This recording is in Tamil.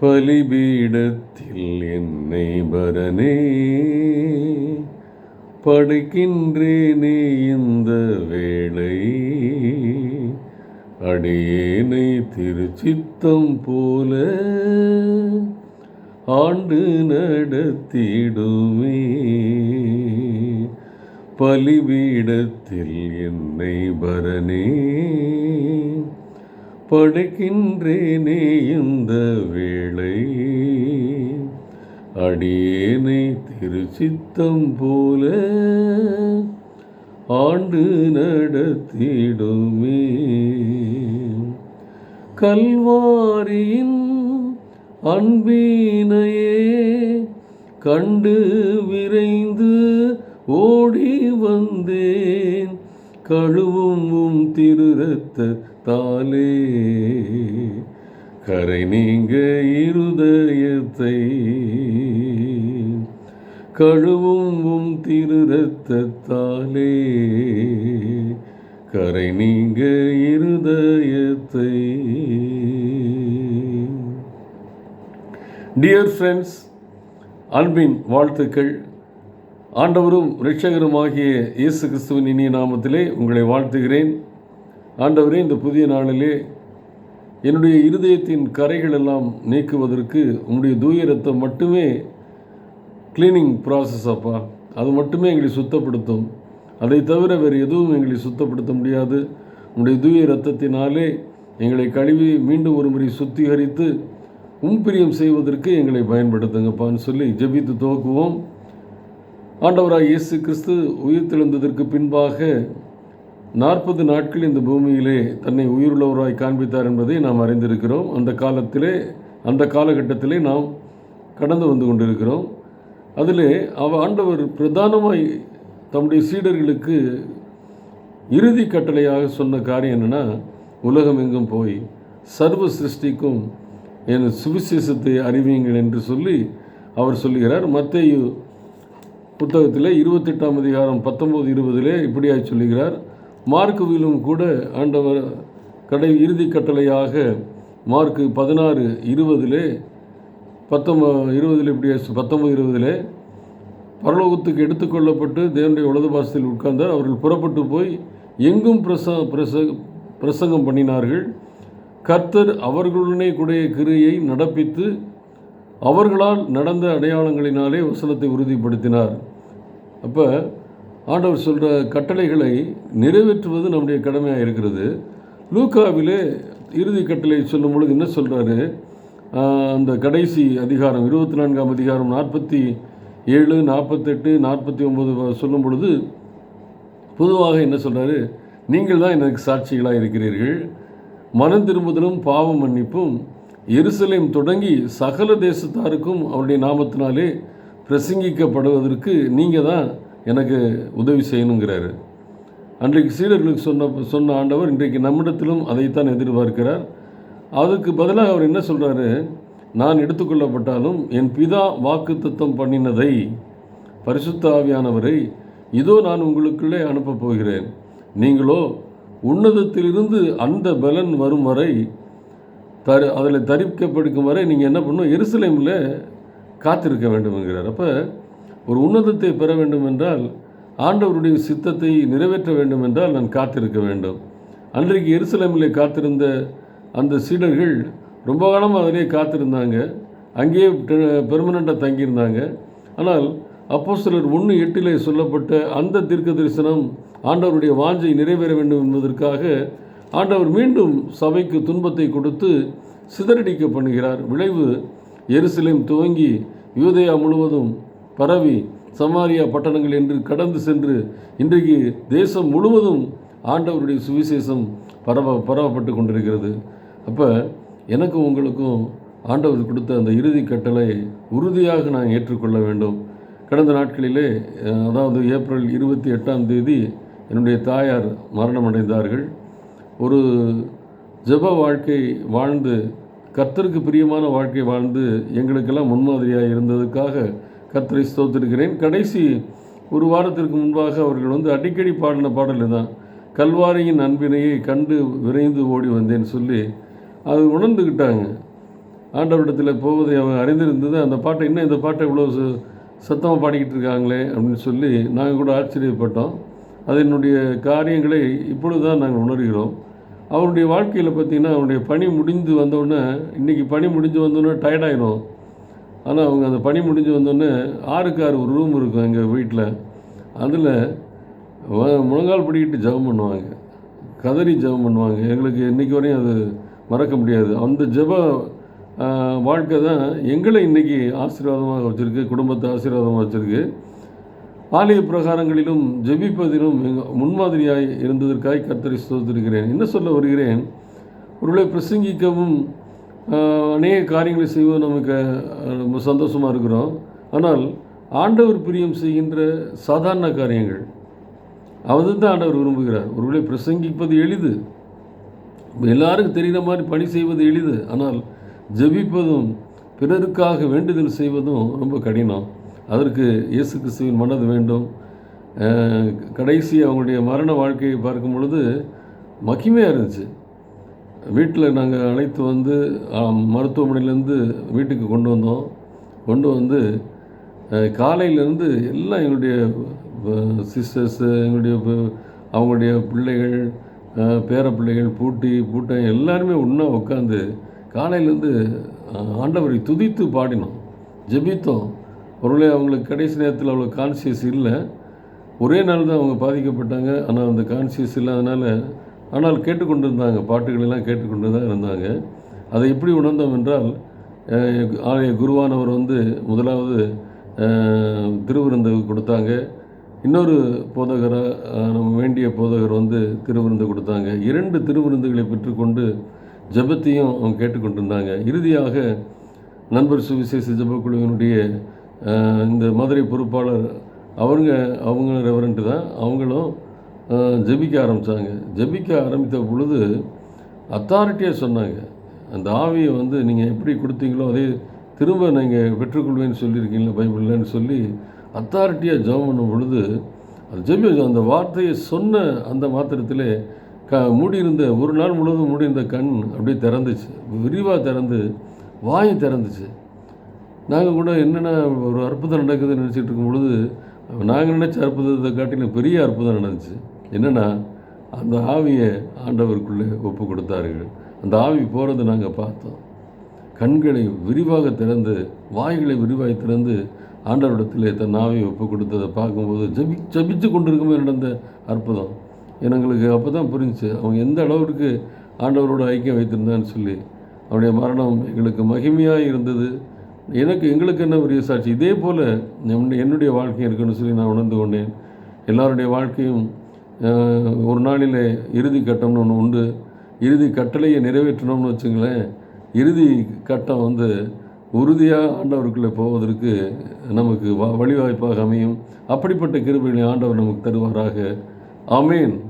பலிபீடத்தில் என்னை பரனே படுக்கின்றேனே இந்த வேளை. அடியேனை திருச்சித்தம் போல ஆண்டு நடத்திடுமே. பலிபீடத்தில் என்னை பரனே படுக்கின்றேனே இந்த வேளை. அடியேனை திருச்சித்தம் போல ஆண்டு நடத்திடுமே. கல்வாரியின் அன்பினையே கண்டு விரைந்து ஓடி வந்தேன். கழுவும் உம் தாலே கரை நீங்க இருதயத்தை கழுவும் உம் திருரத்தாலே கரை நீங்க இருதயத்தை. டியர் ஃப்ரெண்ட்ஸ் அன்பின் வாழ்த்துக்கள். ஆண்டவரும் இரட்சகருமாகிய இயேசு கிறிஸ்துவின் இனிய நாமத்திலே உங்களை வாழ்த்துகிறேன். ஆண்டவரே இந்த புதிய நாளிலே என்னுடைய இருதயத்தின் கரைகள் எல்லாம் நீக்குவதற்கு உங்களுடைய தூய ரத்தம் மட்டுமே கிளீனிங் ப்ராசஸ் அப்பா. அது மட்டுமே எங்களை சுத்தப்படுத்தும். அதை தவிர வேறு எதுவும் எங்களை சுத்தப்படுத்த முடியாது. உங்களுடைய தூய ரத்தத்தினாலே எங்களை கழுவி மீண்டும் ஒரு முறை சுத்திகரித்து உம்பிரியம் செய்வதற்கு எங்களை பயன்படுத்துங்கப்பான்னு சொல்லி ஜெபித்து துவக்குவோம். ஆண்டவராக இயேசு கிறிஸ்து உயிர்த்தெழுந்ததற்கு பின்பாக நாற்பது நாட்கள் இந்த பூமியிலே தன்னை உயிருள்ளவராய் காண்பித்தார் என்பதை நாம் அறிந்திருக்கிறோம். அந்த காலத்திலே அந்த காலகட்டத்திலே நாம் கடந்து வந்து கொண்டிருக்கிறோம். அதிலே அவ ஆண்டவர் பிரதானமாய் தம்முடைய சீடர்களுக்கு இறுதி கட்டளையாக சொன்ன காரியம் என்னென்னா உலகம் எங்கும் போய் சர்வ சிருஷ்டிக்கும் என் சுவிசேஷத்தை அறிவியுங்கள் என்று சொல்லி அவர் சொல்லுகிறார். மத்தேயு புத்தகத்தில் இருபத்தெட்டாம் அதிகாரம் பத்தொம்போது இருபதிலே இப்படியாய் சொல்லுகிறார். மார்க்குவிலும் கூட ஆண்டவர் கடை இறுதி கட்டளையாக மார்க்கு பதினாறு இருபதிலே பத்தொம்ப இருபதில் இப்படி பத்தொம்பது இருபதிலே பரலோகத்துக்கு எடுத்துக்கொள்ளப்பட்டு தேவனுடைய உலக பாசத்தில் உட்கார்ந்தார். அவர்கள் புறப்பட்டு போய் எங்கும் பிரச பிரச பிரசங்கம் பண்ணினார்கள். கர்த்தர் அவர்களுடனே கூடிய கிரியை நடப்பித்து அவர்களால் நடந்த அடையாளங்களினாலே வசனத்தை உறுதிப்படுத்தினார். அப்போ ஆண்டவர் சொல்கிற கட்டளைகளை நிறைவேற்றுவது நம்முடைய கடமையாக இருக்கிறது. லூக்காவிலே இறுதி கட்டளை சொல்லும் பொழுது என்ன சொல்கிறாரு அந்த கடைசி அதிகாரம் இருபத்தி நான்காம் அதிகாரம் நாற்பத்தி ஏழு நாற்பத்தெட்டு நாற்பத்தி ஒம்பது சொல்லும் பொழுது பொதுவாக என்ன சொல்கிறாரு நீங்கள் தான் எனக்கு சாட்சிகளாக இருக்கிறீர்கள். மனம் திரும்புதலும் பாவம் மன்னிப்பும். எருசலேம் தொடங்கி சகல தேசத்தாருக்கும் அவருடைய நாமத்தினாலே பிரசங்கிக்கப்படுவதற்கு நீங்கள் தான் எனக்கு உதவி செய்யணுங்கிறாரு. அன்றைக்கு சீடர்களுக்கு சொன்ன சொன்ன ஆண்டவர் இன்றைக்கு நம்மிடத்திலும் அதைத்தான் எதிர்பார்க்கிறார். அதுக்கு பதிலாக அவர் என்ன சொல்கிறாரு நான் எடுத்துக்கொள்ளப்பட்டாலும் என் பிதா வாக்கு தத்தம் பண்ணினதை பரிசுத்த ஆவியானவரை இதோ நான் உங்களுக்குள்ளே அனுப்பப் போகிறேன். நீங்களோ உன்னதத்திலிருந்து அந்த பலன் வரும் வரை தரு அதில் தரிக்கப்படுக்கும் வரை நீங்கள் என்ன பண்ணணும் எருசலேமில் காத்திருக்க வேண்டும்ங்கிறார். அப்போ ஒரு உன்னதத்தை பெற வேண்டும் என்றால் ஆண்டவருடைய சித்தத்தை நிறைவேற்ற வேண்டும் என்றால் நான் காத்திருக்க வேண்டும். அன்றைக்கு எருசலேமில் காத்திருந்த அந்த சீடர்கள் ரொம்ப காலமாக அதிலே காத்திருந்தாங்க. அங்கேயே பெர்மனண்ட்டாக தங்கியிருந்தாங்க. ஆனால் அப்போ சிலர் ஒன்று எட்டிலே சொல்லப்பட்ட அந்த தீர்க்க தரிசனம் ஆண்டவருடைய வாஞ்சை நிறைவேற வேண்டும் என்பதற்காக ஆண்டவர் மீண்டும் சபைக்கு துன்பத்தை கொடுத்து சிதறடிக்க பண்ணுகிறார். விளைவு எருசலேம் துவங்கி யூதயா முழுவதும் பரவி சமாரியா பட்டணங்கள் என்று கடந்து சென்று இன்றைக்கு தேசம் முழுவதும் ஆண்டவருடைய சுவிசேஷம் பரவ பரவப்பட்டு கொண்டிருக்கிறது. அப்போ எனக்கும் உங்களுக்கும் ஆண்டவர் கொடுத்த அந்த இறுதி கட்டளை உறுதியாக நான் ஏற்றுக்கொள்ள வேண்டும். கடந்த நாட்களிலே அதாவது ஏப்ரல் இருபத்தி எட்டாம் தேதி என்னுடைய தாயார் மரணமடைந்தார்கள். ஒரு ஜப வாழ்க்கை வாழ்ந்து கர்த்தருக்கு பிரியமான வாழ்க்கை வாழ்ந்து எங்களுக்கெல்லாம் முன்மாதிரியாக இருந்ததுக்காக கர்த்தரை ஸ்தோத்திருக்கிறேன். கடைசி ஒரு வாரத்திற்கு முன்பாக அவர்கள் வந்து அடிக்கடி பாடின பாடல் தான் கல்வாரியின் அன்பினையை கண்டு விரைந்து ஓடி வந்தேன்னு சொல்லி அது உணர்ந்துக்கிட்டாங்க ஆண்டவரிடத்தில் போவதை அவன் அறிந்திருந்தது. அந்த பாட்டை இன்னும் இந்த பாட்டை இவ்வளோ ச- சத்தமாக பாடிக்கிட்டு இருக்காங்களே அப்படின்னு சொல்லி நாங்கள் கூட ஆச்சரியப்பட்டோம். அதனுடைய காரியங்களை இப்பொழுது தான் நாங்கள் உணர்கிறோம். அவருடைய வாழ்க்கையில் பார்த்திங்கன்னா அவருடைய பணி முடிந்து வந்தோடனே இன்றைக்கி பணி முடிஞ்சு வந்தோடனே டயர்டாயிரும் ஆனால் அவங்க அந்த பணி முடிஞ்சு வந்தோடனே ஆறுக்கு ஆறு ஒரு ரூம் இருக்கும் எங்கள் வீட்டில் அதில் முழங்கால் படிக்கிட்டு ஜெபம் பண்ணுவாங்க. கதறி ஜெபம் பண்ணுவாங்க. எங்களுக்கு இன்றைக்கி வரையும் அது மறக்க முடியாது. அந்த ஜெப வாழ்க்கை தான் எங்களை இன்றைக்கி ஆசீர்வாதமாக வச்சுருக்கு குடும்பத்தை ஆசீர்வாதமாக வச்சுருக்கு. ஆலய பிரகாரங்களிலும் ஜெபிப்பதிலும் எங்க- முன்மாதிரியாய் இருந்ததற்காய் கர்த்தரை ஸ்தோத்திருக்கிறேன். என்ன சொல்ல வருகிறேன்? ஒருவேளை பிரசங்கிக்கவும் அநேக காரியங்களை செய்வது நமக்கு ரொம்ப சந்தோஷமாக இருக்கிறோம். ஆனால் ஆண்டவர் பிரியம் செய்கின்ற சாதாரண காரியங்கள் அவர் தான் ஆண்டவர் விரும்புகிறார். ஒருவேளை பிரசங்கிப்பது எளிது. எல்லாருக்கும் தெரிகிற மாதிரி பணி செய்வது எளிது. ஆனால் ஜெபிப்பதும் பிறருக்காக வேண்டுதல் செய்வதும் ரொம்ப கடினம். அதற்கு இயேசு கிறிஸ்துவின் மனது வேண்டும். கடைசி அவங்களுடைய மரண வாழ்க்கையை பார்க்கும் பொழுது மகிமையாக இருந்துச்சு. வீட்டில் நாங்கள் அழைத்து வந்து மருத்துவமனையிலேருந்து வீட்டுக்கு கொண்டு வந்தோம். கொண்டு வந்து காலையிலேருந்து எல்லாம் எங்களுடைய சிஸ்டர்ஸு எங்களுடைய அவங்களுடைய பிள்ளைகள் பேர பிள்ளைகள் பூட்டி பூட்டை எல்லாருமே ஒன்றா உட்காந்து காலையிலேருந்து ஆண்டவரை துதித்து பாடினோம். ஜெபித்தோம். ஒருவேளை அவங்களுக்கு கடைசி நேரத்தில் அவ்வளோ கான்சியஸ் இல்லை. ஒரே நாள் தான் அவங்க பாதிக்கப்பட்டாங்க. ஆனால் அந்த கான்சியஸ் இல்லாதனால ஆனால் கேட்டுக்கொண்டிருந்தாங்க பாட்டுகளெல்லாம் கேட்டுக்கொண்டு தான் இருந்தாங்க. அதை எப்படி உணர்ந்தோம் என்றால் ஆலய குருவானவர் வந்து முதலாவது திருவிருந்து கொடுத்தாங்க. இன்னொரு போதகராக நம்ம வேண்டிய போதகர் வந்து திருவிருந்து கொடுத்தாங்க. இரண்டு திருவிருந்துகளை பெற்றுக்கொண்டு ஜெபத்தையும் அவங்க கேட்டுக்கொண்டிருந்தாங்க. இறுதியாக நண்பர் சுவிசேஷ ஜபக்குழுவினுடைய இந்த மதுரை பொறுப்பாளர் அவங்க அவங்க ரெவரண்ட்டு தான். அவங்களும் ஜெபிக்க ஆரம்பித்தாங்க ஜெபிக்க ஆரம்பித்த பொழுது அத்தாரிட்டியாக சொன்னாங்க. அந்த ஆவியை வந்து நீங்கள் எப்படி கொடுத்தீங்களோ அதே திரும்ப நீங்கள் பெற்றுக்கொள்வேன்னு சொல்லியிருக்கீங்களா பைபிள்லன்னு சொல்லி அத்தாரிட்டியாக ஜெபம் பண்ணும் பொழுது அது ஜெபி அந்த வார்த்தையை சொன்ன அந்த மாத்திரத்திலே க மூடியிருந்த ஒரு நாள் முழுவதும் மூடியிருந்த கண் அப்படியே திறந்துச்சு. விரிவாக திறந்து வாய் திறந்துச்சு. நாங்கள் கூட என்னென்ன ஒரு அற்புதம் நடக்குதுன்னு நினச்சிட்டு இருக்கும் பொழுது நாங்கள் நினச்ச அற்புதத்தை காட்டிலும் பெரிய அற்புதம் நடந்துச்சு. என்னென்னா அந்த ஆவியை ஆண்டவருக்குள்ளே ஒப்பு கொடுத்தார்கள் அந்த ஆவி போகிறது நாங்கள் பார்த்தோம். கண்களை விரிவாக திறந்து வாய்களை விரிவாக திறந்து ஆண்டவரிடத்திலே தன் ஆவியை ஒப்பு கொடுத்ததை பார்க்கும்போது ஜபி ஜபித்து கொண்டிருக்கும்போது நடந்த அற்புதம். எங்களுக்கு அப்போ தான் புரிஞ்சுச்சு அவங்க எந்த அளவிற்கு ஆண்டவரோட ஐக்கியம் வைத்திருந்தான்னு சொல்லி. அவருடைய மரணம் எங்களுக்கு மகிமையாக இருந்தது. எனக்கு எங்களுக்கு என்ன பெரிய சாட்சி? இதே போல் என்னுடைய- என்னுடைய வாழ்க்கை இருக்குன்னு சொல்லி நான் உணர்ந்து கொண்டேன். எல்லாருடைய வாழ்க்கையும் ஒரு நாளில் இறுதி கட்டம்னு ஒன்று உண்டு. இறுதி கட்டளையை நிறைவேற்றணும்னு வச்சுங்களேன் இறுதி கட்டம் வந்து உறுதியாக ஆண்டவருக்குள்ளே போவதற்கு நமக்கு வ- வழிவாய்ப்பாக அமையும். அப்படிப்பட்ட கிருபைகளை ஆண்டவர் நமக்கு தருவாராக. அமேன்